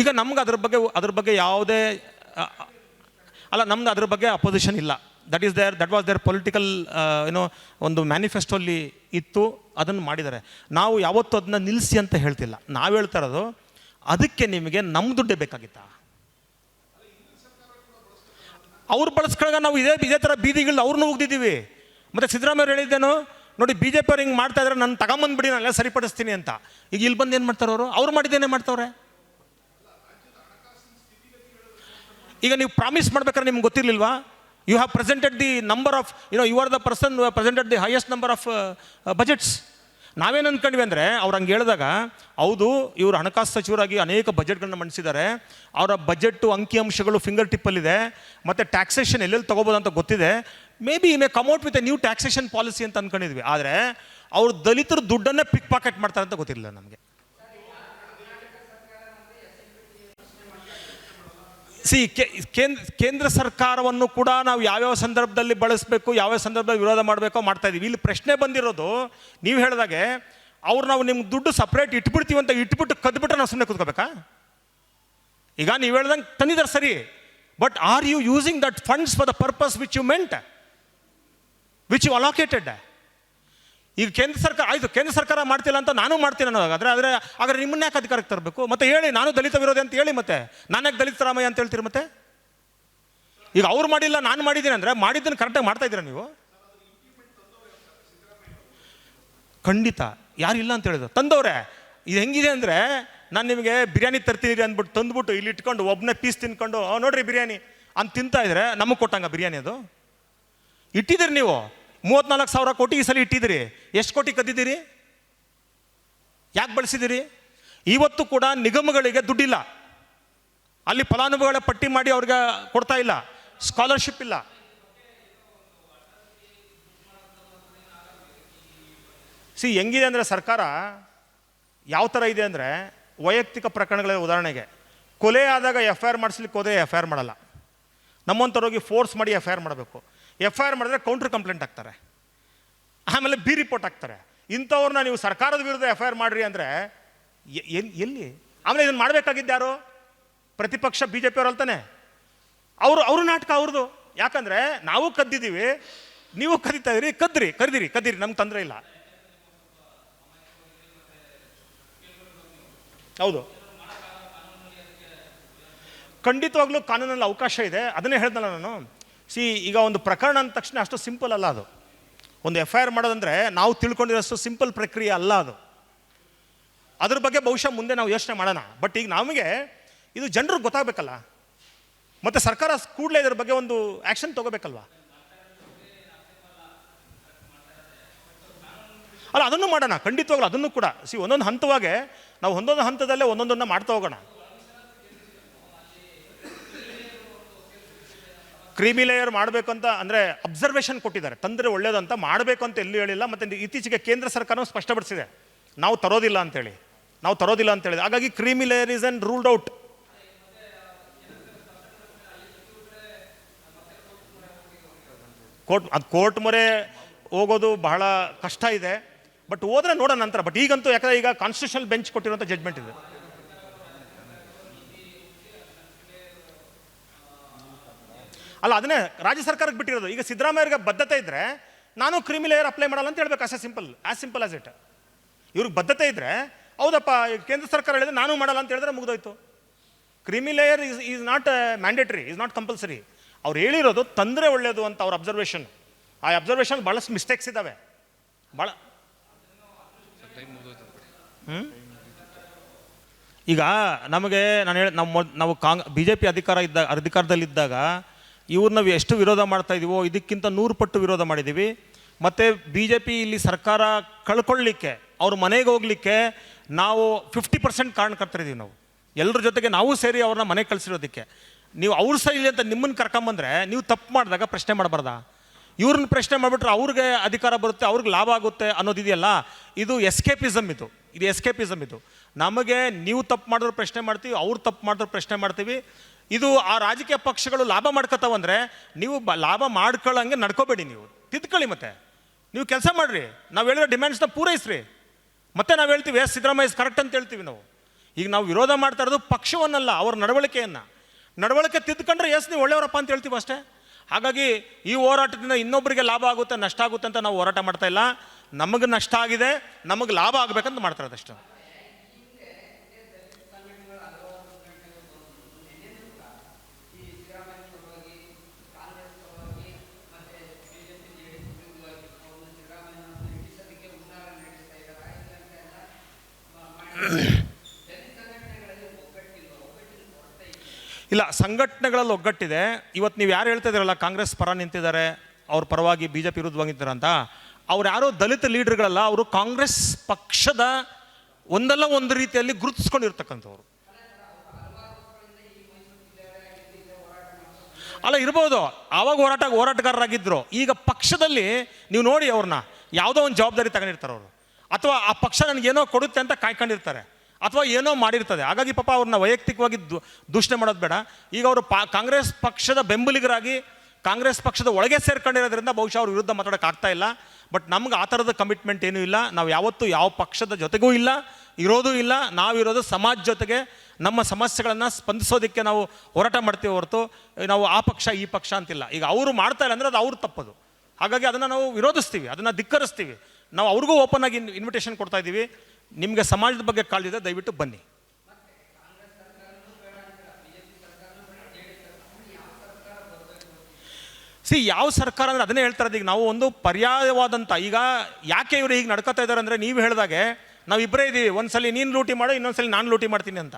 ಈಗ ನಮ್ಗೆ ಅದ್ರ ಬಗ್ಗೆ ಅದ್ರ ಬಗ್ಗೆ ಯಾವುದೇ ಅಲ್ಲ ನಮ್ದು ಅದ್ರ ಬಗ್ಗೆ ಅಪೋಸಿಷನ್ ಇಲ್ಲ. That is there that was there political ಏನೋ ಒಂದು ಮ್ಯಾನಿಫೆಸ್ಟೋಲ್ಲಿ ಇತ್ತು, ಅದನ್ನು ಮಾಡಿದ್ದಾರೆ. ನಾವು ಯಾವತ್ತೂ ಅದನ್ನ ನಿಲ್ಲಿಸಿ ಅಂತ ಹೇಳ್ತಿಲ್ಲ. ನಾವು ಹೇಳ್ತಾ ಇರೋದು, ಅದಕ್ಕೆ ನಿಮಗೆ ನಮ್ಮ ದುಡ್ಡೇ ಬೇಕಾಗಿತ್ತಾ? ಅವ್ರು ಬಳಸ್ಕೊಳ್ಳಾಗ ನಾವು ಇದೇ ಇದೇ ಥರ ಬೀದಿಗಳು ಅವ್ರನ್ನೂ ಹೋಗ್ದಿದ್ದೀವಿ ಮತ್ತು ಸಿದ್ದರಾಮಯ್ಯ ಅವ್ರು ಹೇಳಿದ್ದೇನು, ನೋಡಿ ಬಿ ಜೆ ಪಿ ಅವ್ರು ಹಿಂಗೆ ಮಾಡ್ತಾ ಇದ್ರೆ ನಾನು ತಗೊಂಬಂದ್ಬಿಡಿ, ನಾನು ಎಲ್ಲ ಸರಿಪಡಿಸ್ತೀನಿ ಅಂತ. ಈಗ ಇಲ್ಲಿ ಬಂದು ಏನು ಮಾಡ್ತಾರೆ ಅವರು? ಅವ್ರು ಮಾಡಿದ್ದೇನೆ ಮಾಡ್ತಾವ್ರೆ. ಈಗ ನೀವು ಪ್ರಾಮಿಸ್ ಮಾಡ್ಬೇಕಾದ್ರೆ ನಿಮ್ಗೆ ಗೊತ್ತಿರಲಿಲ್ವಾ? You have presented the number of you know you are the person presented the highest number of budgets ನಾವೇನು ಅಂದ್ಕೊಂಡ್ವಿ ಅಂದರೆ, ಅವ್ರು ಹಂಗೆ ಹೇಳಿದಾಗ, ಹೌದು, ಇವರು ಹಣಕಾಸು ಸಚಿವರಾಗಿ ಅನೇಕ ಬಜೆಟ್ಗಳನ್ನ ಮಂಡಿಸಿದ್ದಾರೆ. ಅವರ ಬಜೆಟ್ಟು ಅಂಕಿಅಂಶಗಳು ಫಿಂಗರ್ ಟಿಪ್ಪಲ್ಲಿದೆ ಮತ್ತು ಟ್ಯಾಕ್ಸೇಷನ್ ಎಲ್ಲೆಲ್ಲಿ ತೊಗೋಬೋದು ಅಂತ ಗೊತ್ತಿದೆ. Maybe may come out with a new taxation policy ಅಂತ ಅಂದ್ಕೊಂಡಿದ್ವಿ ಆದರೆ, ಅವರು ದಲಿತರು ದುಡ್ಡನ್ನೇ ಪಿಕ್ ಪಾಕೆಟ್ ಮಾಡ್ತಾರೆ ಅಂತ ಗೊತ್ತಿರಲಿಲ್ಲ ನಮಗೆ. ಸಿ ಕೇಂದ್ರ ಕೇಂದ್ರ ಸರ್ಕಾರವನ್ನು ಕೂಡ ನಾವು ಯಾವ್ಯಾವ ಸಂದರ್ಭದಲ್ಲಿ ಬಳಸಬೇಕು, ಯಾವ್ಯಾವ ಸಂದರ್ಭದಲ್ಲಿ ವಿರೋಧ ಮಾಡಬೇಕೋ ಮಾಡ್ತಾ ಇದ್ದೀವಿ ಇಲ್ಲಿ ಪ್ರಶ್ನೆ ಬಂದಿರೋದು, ನೀವು ಹೇಳಿದಾಗೆ ಅವ್ರು ನಾವು ನಿಮ್ಗೆ ದುಡ್ಡು ಸಪ್ರೇಟ್ ಇಟ್ಬಿಡ್ತೀವಿ ಅಂತ ಇಟ್ಬಿಟ್ಟು ಕದ್ಬಿಟ್ಟು ನಾವು ಸುಮ್ಮನೆ ಕೂತ್ಕೋಬೇಕಾ? ಈಗ ನೀವು ಹೇಳ್ದಂಗೆ ತಂದಿದ್ದಾರೆ ಸರಿ but are you using that funds for the purpose which you meant which you allocated ಈಗ ಕೇಂದ್ರ ಸರ್ಕಾರ ಆಯಿತು ಕೇಂದ್ರ ಸರ್ಕಾರ ಮಾಡ್ತಿಲ್ಲ ಅಂತ ನಾನು ಮಾಡ್ತೀನಿ ಅನ್ನೋದಾದ್ರೆ ಆದರೆ ಆದರೆ ನಿಮ್ಮನ್ನ ಯಾಕೆ ಅಧಿಕಾರಕ್ಕೆ ತರಬೇಕು? ಮತ್ತೆ ಹೇಳಿ ನಾನು ದಲಿತ ವಿರೋಧಿ ಅಂತ ಹೇಳಿ ಮತ್ತೆ. ನಾನು ದಲಿತ ರಾಮಯ್ಯ ಅಂತ ಹೇಳ್ತೀರಿ ಮತ್ತೆ? ಈಗ ಅವ್ರು ಮಾಡಿಲ್ಲ ನಾನು ಮಾಡಿದ್ದೀನಿ ಅಂದರೆ ಮಾಡಿದ್ದನ್ನು ಕರೆಕ್ಟಾಗಿ ಮಾಡ್ತಾ ಇದ್ದೀರಾ ನೀವು? ಖಂಡಿತ. ಯಾರಿಲ್ಲ ಅಂತ ಹೇಳಿದ್ರು. ತಂದವ್ರೆ ಇದು ಹೆಂಗಿದೆ ಅಂದರೆ ನಾನು ನಿಮಗೆ ಬಿರಿಯಾನಿ ತರ್ತೀನಿ ಅಂದ್ಬಿಟ್ಟು ತಂದ್ಬಿಟ್ಟು ಇಲ್ಲಿ ಇಟ್ಕೊಂಡು ಒಬ್ಬನೇ ಪೀಸ್ ತಿನ್ಕೊಂಡು "ಆ, ನೋಡ್ರಿ ಬಿರಿಯಾನಿ. ಅಂತ ತಿಂತಾ ಇದ್ರೆ ನಮಗೆ ಕೊಟ್ಟಂಗ ಬಿರಿಯಾನಿ ಅದು? ಇಟ್ಟಿದ್ದೀರಿ ನೀವು? ಮೂವತ್ನಾಲ್ಕು ಸಾವಿರ ಕೋಟಿ ಈ ಸಲ ಇಟ್ಟಿದ್ದೀರಿ. ಎಷ್ಟು ಕೋಟಿ ಕದ್ದಿದ್ದೀರಿ? ಯಾಕೆ ಬಳಸಿದ್ದೀರಿ? ಇವತ್ತು ಕೂಡ ನಿಗಮಗಳಿಗೆ ದುಡ್ಡಿಲ್ಲ. ಅಲ್ಲಿ ಫಲಾನುಭವಿಗಳ ಪಟ್ಟಿ ಮಾಡಿ ಅವ್ರಿಗೆ ಕೊಡ್ತಾ ಇಲ್ಲ. ಸ್ಕಾಲರ್ಶಿಪ್ ಇಲ್ಲ. ಸಿ ಹೆಂಗಿದೆ ಅಂದರೆ ಸರ್ಕಾರ ಯಾವ ಥರ ಇದೆ ಅಂದರೆ ವೈಯಕ್ತಿಕ ಪ್ರಕರಣಗಳ ಉದಾಹರಣೆಗೆ. ಕೊಲೆ ಆದಾಗ ಎಫ್ ಐ ಆರ್ ಮಾಡಿಸ್ಲಿಕ್ಕೆ ಹೋದರೆ ಎಫ್ ಐ ಆರ್ ಮಾಡಲ್ಲ. ನಮ್ಮಂಥವ್ರಿಗೆ ಫೋರ್ಸ್ ಮಾಡಿ ಎಫ್ ಐ ಆರ್ ಮಾಡಬೇಕು. ಎಫ್ ಐ ಆರ್ ಮಾಡಿದ್ರೆ ಕೌಂಟ್ರ್ ಕಂಪ್ಲೇಂಟ್ ಆಗ್ತಾರೆ ಆಮೇಲೆ ಬಿ ರಿಪೋರ್ಟ್ ಹಾಕ್ತಾರೆ. ಇಂಥವ್ರನ್ನ ನೀವು ಸರ್ಕಾರದ ವಿರುದ್ಧ ಎಫ್ ಐ ಆರ್ ಮಾಡಿರಿ ಅಂದರೆ ಎಲ್ಲಿ? ಆಮೇಲೆ ಇದನ್ನು ಮಾಡಬೇಕಾಗಿದ್ದು ಯಾರು? ಪ್ರತಿಪಕ್ಷ ಬಿ ಜೆ ಪಿ ಅವ್ರು ಅವರು ಅವ್ರ ನಾಟಕ ಅವ್ರದ್ದು ಯಾಕಂದರೆ ನಾವು ಕದ್ದಿದ್ದೀವಿ, ನೀವು ಕದೀತಾ ಇದ್ರಿ ಕದ್ರಿ ಕರೆದಿರಿ ಕದ್ದಿರಿ, ನಮ್ಗೆ ತೊಂದರೆ ಇಲ್ಲ. ಹೌದು. ಖಂಡಿತವಾಗ್ಲೂ ಕಾನೂನಲ್ಲಿ ಅವಕಾಶ ಇದೆ. ಅದನ್ನೇ ಹೇಳ್ದಲ್ಲ ನಾನು. ಸಿ, ಈಗ ಒಂದು ಪ್ರಕರಣ ಅಂದ ತಕ್ಷಣ ಅಷ್ಟು ಸಿಂಪಲ್ ಅಲ್ಲ ಅದು. ಒಂದು ಎಫ್ ಐ ಆರ್ ಮಾಡೋದಂದ್ರೆ ನಾವು ತಿಳ್ಕೊಂಡಿರೋಷ್ಟು ಸಿಂಪಲ್ ಪ್ರಕ್ರಿಯೆ ಅಲ್ಲ ಅದು. ಅದ್ರ ಬಗ್ಗೆ ಬಹುಶಃ ಮುಂದೆ ನಾವು ಯೋಚನೆ ಮಾಡೋಣ. ಬಟ್ ಈಗ ನಮಗೆ ಇದು ಜನರಿಗೆ ಗೊತ್ತಾಗಬೇಕಲ್ಲ. ಮತ್ತು ಸರ್ಕಾರ ಕೂಡಲೇ ಇದ್ರ ಬಗ್ಗೆ ಒಂದು ಆ್ಯಕ್ಷನ್ ತಗೋಬೇಕಲ್ವಾ? ಅಲ್ಲ, ಅದನ್ನು ಮಾಡೋಣ. ಖಂಡಿತವಾಗ್ಲೂ ಅದನ್ನು ಕೂಡ. ಸಿ, ಒಂದೊಂದು ಹಂತವಾಗೆ ನಾವು ಒಂದೊಂದು ಹಂತದಲ್ಲೇ ಒಂದೊಂದನ್ನು ಮಾಡ್ತಾ ಹೋಗೋಣ. ಕ್ರೀಮಿ ಲೇಯರ್ ಮಾಡಬೇಕಂತ ಅಂದರೆ ಅಬ್ಸರ್ವೇಷನ್ ಕೊಟ್ಟಿದ್ದಾರೆ. ತಂದರೆ ಒಳ್ಳೇದಂತ ಮಾಡಬೇಕು ಅಂತ ಎಲ್ಲೂ ಹೇಳಿಲ್ಲ, ಮತ್ತು ಇತ್ತೀಚೆಗೆ ಕೇಂದ್ರ ಸರ್ಕಾರವೂ ಸ್ಪಷ್ಟಪಡಿಸಿದೆ. ನಾವು ತರೋದಿಲ್ಲ ಅಂತೇಳಿ. ನಾವು ತರೋದಿಲ್ಲ ಅಂತ ಹೇಳಿದೆ ಹಾಗಾಗಿ creamy layer is and ruled out court, ಅದು ಕೋರ್ಟ್ ಮೊರೆ ಹೋಗೋದು ಬಹಳ ಕಷ್ಟ ಇದೆ. ಬಟ್ ಹೋದ್ರೆ ನೋಡೋಣ ನಂತರ. ಬಟ್ ಈಗಂತೂ ಯಾಕಂದ್ರೆ ಈಗ ಕಾನ್ಸ್ಟಿಟ್ಯೂಷನಲ್ ಬೆಂಚ್ ಕೊಟ್ಟಿರುವಂಥ ಜಡ್ಜ್ಮೆಂಟ್ ಇದೆ. ಅಲ್ಲ, ಅದನ್ನೇ ರಾಜ್ಯ ಸರ್ಕಾರಕ್ಕೆ ಬಿಟ್ಟಿರೋದು. ಈಗ ಸಿದ್ದರಾಮಯ್ಯರಿಗೆ ಬದ್ಧತೆ ಇದ್ದರೆ ನಾನು ಕ್ರಿಮಿ ಲೇಯರ್ ಅಪ್ಲೈ ಮಾಡಲ್ಲ ಅಂತ ಹೇಳ್ಬೇಕು ಅಷ್ಟೇ simple as simple as it ಇವ್ರಿಗೆ ಬದ್ಧತೆ ಇದ್ದರೆ ಹೌದಪ್ಪ, ಕೇಂದ್ರ ಸರ್ಕಾರ ಹೇಳಿದ್ರೆ ನಾನು ಮಾಡಲ್ಲ ಅಂತ ಹೇಳಿದ್ರೆ ಮುಗ್ದೋಯ್ತು. Creamy layer is is not mandatory is not compulsory ಅವ್ರು ಹೇಳಿರೋದು ತಂದರೆ ಒಳ್ಳೆಯದು ಅಂತ ಅವ್ರ ಅಬ್ಸರ್ವೇಷನ್ ಆ ಅಬ್ಸರ್ವೇಷನ್ ಭಾಳಷ್ಟು ಮಿಸ್ಟೇಕ್ಸ್ ಇದ್ದಾವೆ ಭಾಳ ಹ್ಞೂ ಈಗ ನಮಗೆ, ನಾನು ಹೇಳಿ, ನಾವು ಮೊದ್- ನಾವು ಕಾಂಗ್ ಬಿ ಜೆ ಪಿ ಅಧಿಕಾರ ಇದ್ದಾಗ ಅಧಿಕಾರದಲ್ಲಿದ್ದಾಗ ಇವ್ರು ನಾವು ಎಷ್ಟು ವಿರೋಧ ಮಾಡ್ತಾ ಇದೀವೋ, ಇದಕ್ಕಿಂತ ನೂರು ಪಟ್ಟು ವಿರೋಧ ಮಾಡಿದ್ದೀವಿ ಮತ್ತು ಬಿ ಜೆ ಪಿ ಇಲ್ಲಿ ಸರ್ಕಾರ ಕಳ್ಕೊಳ್ಳಿಕ್ಕೆ, ಅವ್ರ ಮನೆಗೆ ಹೋಗಲಿಕ್ಕೆ ನಾವು ಫಿಫ್ಟಿ ಪರ್ಸೆಂಟ್ ಕಾರಣಕರ್ತರಿದ್ದೀವಿ ನಾವು. ಎಲ್ಲರ ಜೊತೆಗೆ ನಾವು ಸೇರಿ ಅವ್ರನ್ನ ಮನೆಗೆ ಕಳಿಸಿರೋದಕ್ಕೆ. ನೀವು ಅವ್ರ ಇಲ್ಲ ಅಂತ ನಿಮ್ಮನ್ನು ಕರ್ಕೊಂಬಂದ್ರೆ ನೀವು ತಪ್ಪು ಮಾಡಿದಾಗ ಪ್ರಶ್ನೆ ಮಾಡಬಾರ್ದಾ? ಇವ್ರನ್ನ ಪ್ರಶ್ನೆ ಮಾಡಿಬಿಟ್ರೆ ಅವ್ರಿಗೆ ಅಧಿಕಾರ ಬರುತ್ತೆ, ಅವ್ರಿಗೆ ಲಾಭ ಆಗುತ್ತೆ ಅನ್ನೋದಿದೆಯಲ್ಲ, ಇದು ಎಸ್ಕೇಪಿಸಮ್ ಇದು. ಇದು ಎಸ್ಕೇಪಿಸಮ್ ಇದು. ನಮಗೆ ನೀವು ತಪ್ಪು ಮಾಡಿದ್ರು ಪ್ರಶ್ನೆ ಮಾಡ್ತೀವಿ, ಅವ್ರು ತಪ್ಪು ಮಾಡಿದ್ರು ಪ್ರಶ್ನೆ ಮಾಡ್ತೀವಿ. ಇದು ಆ ರಾಜಕೀಯ ಪಕ್ಷಗಳು ಲಾಭ ಮಾಡ್ಕೊತಾವಂದ್ರೆ ನೀವು ಬ ಲಾಭ ಮಾಡ್ಕೊಳ್ಳೋಂಗೆ ನಡ್ಕೋಬೇಡಿ ನೀವು. ತಿದ್ಕೊಳ್ಳಿ ಮತ್ತೆ. ನೀವು ಕೆಲಸ ಮಾಡಿರಿ. ನಾವು ಹೇಳಿರೋ ಡಿಮ್ಯಾಂಡ್ಸ್ನ ಪೂರೈಸ್ರಿ. ಮತ್ತೆ ನಾವು ಹೇಳ್ತೀವಿ ಎಸ್ ಸಿದ್ದರಾಮಯ್ಯ ಕರೆಕ್ಟ್ ಅಂತ ಹೇಳ್ತೀವಿ ನಾವು. ಈಗ ನಾವು ವಿರೋಧ ಮಾಡ್ತಾ ಇರೋದು ಪಕ್ಷವನ್ನಲ್ಲ, ಅವ್ರ ನಡವಳಿಕೆಯನ್ನು. ನಡವಳಿಕೆ ತಿದ್ಕೊಂಡ್ರೆ ಎಸ್ ನೀವು ಒಳ್ಳೆಯವರಪ್ಪ ಅಂತ ಹೇಳ್ತೀವಿ ಅಷ್ಟೇ. ಹಾಗಾಗಿ ಈ ಹೋರಾಟದಿಂದ ಇನ್ನೊಬ್ಬರಿಗೆ ಲಾಭ ಆಗುತ್ತೆ, ನಷ್ಟ ಆಗುತ್ತೆ ಅಂತ ನಾವು ಹೋರಾಟ ಮಾಡ್ತಾ ಇಲ್ಲ. ನಮಗೆ ನಷ್ಟ ಆಗಿದೆ, ನಮಗೆ ಲಾಭ ಆಗಬೇಕಂತ ಮಾಡ್ತಾ ಇರೋದಷ್ಟು ಇಲ್ಲ, ಸಂಘಟನೆಗಳಲ್ಲಿ ಒಗ್ಗಟ್ಟಿದೆ. ಇವತ್ತು ನೀವು ಯಾರು ಹೇಳ್ತಾ ಇದ್ದೀರಲ್ಲ ಕಾಂಗ್ರೆಸ್ ಪರ ನಿಂತಿದ್ದಾರೆ, ಅವ್ರ ಪರವಾಗಿ ಬಿ ಜೆ ಪಿ ವಿರುದ್ಧವಾಗಿ ನಿಂತಿದ್ದಾರೆ ಅಂತ? ಅವ್ರು ಯಾರೋ ದಲಿತ ಲೀಡರ್ಗಳಲ್ಲ, ಅವರು ಕಾಂಗ್ರೆಸ್ ಪಕ್ಷದ ಒಂದಲ್ಲ ಒಂದು ರೀತಿಯಲ್ಲಿ ಗುರುತಿಸ್ಕೊಂಡಿರ್ತಕ್ಕಂಥವ್ರು. ಅಲ್ಲ, ಇರ್ಬೋದು. ಆವಾಗ ಹೋರಾಟ ಹೋರಾಟಗಾರರಾಗಿದ್ದರು ಈಗ ಪಕ್ಷದಲ್ಲಿ ನೀವು ನೋಡಿ ಅವ್ರನ್ನ, ಯಾವುದೋ ಒಂದು ಜವಾಬ್ದಾರಿ ತಗೊಂಡಿರ್ತಾರೆ ಅವರು. ಅಥವಾ ಆ ಪಕ್ಷ ನನಗೇನೋ ಕೊಡುತ್ತೆ ಅಂತ ಕಾಯ್ಕೊಂಡಿರ್ತಾರೆ, ಅಥವಾ ಏನೋ ಮಾಡಿರ್ತದೆ. ಹಾಗಾಗಿ ಪಾಪ ಅವ್ರನ್ನ ವೈಯಕ್ತಿಕವಾಗಿ ದೂಷಣೆ ಮಾಡೋದು ಬೇಡ. ಈಗ ಅವರು ಪಾ, ಕಾಂಗ್ರೆಸ್ ಪಕ್ಷದ ಬೆಂಬಲಿಗರಾಗಿ ಕಾಂಗ್ರೆಸ್ ಪಕ್ಷದ ಒಳಗೆ ಸೇರ್ಕೊಂಡಿರೋದ್ರಿಂದ ಬಹುಶಃ ಅವ್ರ ವಿರುದ್ಧ ಮಾತಾಡೋಕೆ ಆಗ್ತಾ ಇಲ್ಲ. ಬಟ್ ನಮ್ಗೆ ಆ ಥರದ ಕಮಿಟ್ಮೆಂಟ್ ಏನೂ ಇಲ್ಲ. ನಾವು ಯಾವತ್ತೂ ಯಾವ ಪಕ್ಷದ ಜೊತೆಗೂ ಇಲ್ಲ, ಇರೋದೂ ಇಲ್ಲ. ನಾವಿರೋದು ಸಮಾಜ ಜೊತೆಗೆ ನಮ್ಮ ಸಮಸ್ಯೆಗಳನ್ನು ಸ್ಪಂದಿಸೋದಕ್ಕೆ ನಾವು ಹೋರಾಟ ಮಾಡ್ತೀವಿ ಹೊರತು, ನಾವು ಆ ಪಕ್ಷ, ಈ ಪಕ್ಷ ಅಂತಿಲ್ಲ. ಈಗ ಅವರು ಮಾಡ್ತಾರೆ ಅಂದರೆ ಅದು ಅವ್ರು ತಪ್ಪದು. ಹಾಗಾಗಿ ಅದನ್ನು ನಾವು ವಿರೋಧಿಸ್ತೀವಿ, ಅದನ್ನು ಧಿಕ್ಕರಿಸ್ತೀವಿ. ನಾವು ಅವ್ರಿಗೂ ಓಪನ್ ಆಗಿ ಇನ್ವಿಟೇಷನ್ ಕೊಡ್ತಾ ಇದ್ದೀವಿ. ನಿಮಗೆ ಸಮಾಜದ ಬಗ್ಗೆ ಕಾಳಿದೆ ದಯವಿಟ್ಟು ಬನ್ನಿ. ಸಿ, ಯಾವ ಸರ್ಕಾರ ಅಂದರೆ ಅದನ್ನೇ ಹೇಳ್ತಾ ಇರೋದು, ಈಗ ನಾವು ಒಂದು ಪರ್ಯಾಯವಾದಂಥ ಈಗ ಯಾಕೆ ಇವರು ಈಗ ನಡ್ಕೋತಾ ಇದ್ದಾರೆ ಅಂದರೆ ನೀವು ಹೇಳಿದಾಗೆ ನಾವು ಇಬ್ಬರೇ ಇದ್ದೀವಿ ಸಲ ನೀನು ಲೂಟಿ ಮಾಡು, ಇನ್ನೊಂದ್ಸಲಿ ನಾನು ಲೂಟಿ ಮಾಡ್ತೀನಿ ಅಂತ.